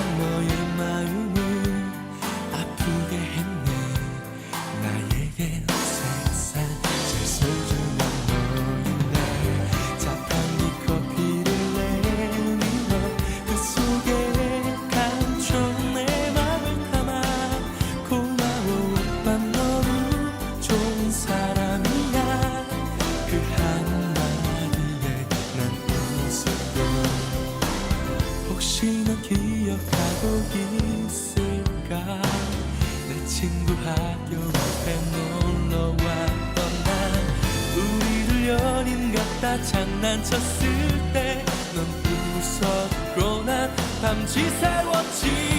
么。 있을까? 내 친구 학교 앞에 놀러 왔던 날. 우리를 연인 같다 장난쳤을 때 넌 웃었고 난 밤지 새웠지